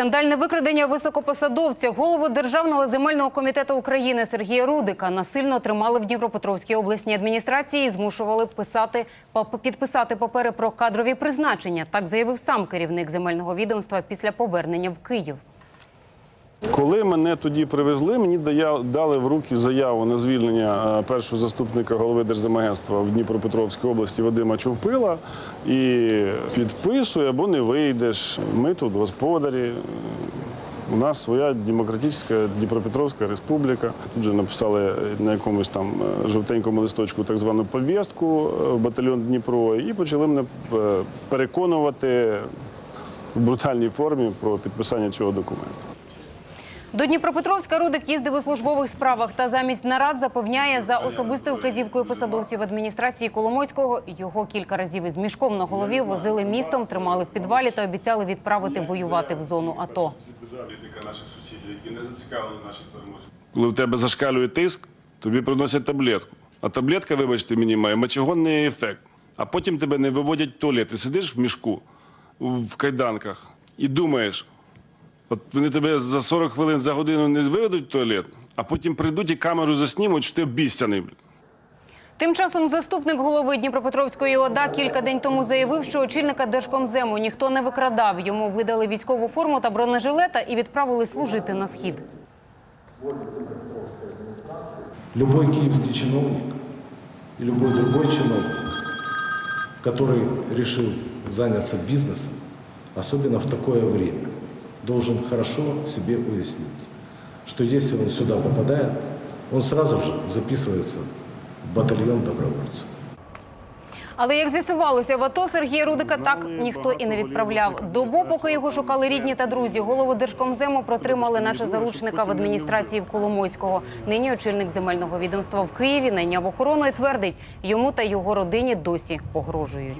Скандальне викрадення високопосадовця, голову Державного земельного комітету України Сергія Рудика насильно тримали в Дніпропетровській обласній адміністрації і змушували писати підписати папери про кадрові призначення. Так заявив сам керівник земельного відомства після повернення в Київ. Коли мене тоді привезли, мені дали в руки заяву на звільнення е, першого заступника голови Держземагентства в Дніпропетровській області Вадима Човпила. І підписуй або не вийдеш. Ми тут господарі. У нас своя демократична Дніпропетровська республіка. Тут же написали на якомусь там е, жовтенькому листочку так звану повістку е, батальйон Дніпро і почали мене переконувати в брутальній формі про підписання цього документу. До Дніпропетровська Рудик їздив у службових справах та замість нарад запевняє за особистою вказівкою посадовців адміністрації Коломойського. Його кілька разів із мішком на голові возили містом, тримали в підвалі та обіцяли відправити воювати в зону АТО. Коли в тебе зашкалює тиск, тобі приносять таблетку. А таблетка, вибачте мені, має мочегонний ефект. А потім тебе не виводять в туалет. Ти сидиш в мішку в кайданках і думаєш, от вони тебе за 40 хвилин за годину не виведуть в туалет, а потім прийдуть і камеру заснімуть, що ти обіцяний. Тим часом заступник голови Дніпропетровської ОДА кілька день тому заявив, що очільника Держкомзему ніхто не викрадав. Йому видали військову форму та бронежилета і відправили служити на схід. Любой киевский чиновник и любой другой чиновник, который решил заняться бизнесом, особенно в такое время, должен хорошо себе уяснить, что если он сюда попадает, он сразу же записывается в батальон добровольцев. Але як з'ясувалося, в АТО Сергія Рудика так ніхто і не відправляв. Добу, поки його шукали рідні та друзі, голову Держкомзему протримали, наче заручника в адміністрації в Коломойського. Нині очільник земельного відомства в Києві найняв охорону і твердить, йому та його родині досі погрожують.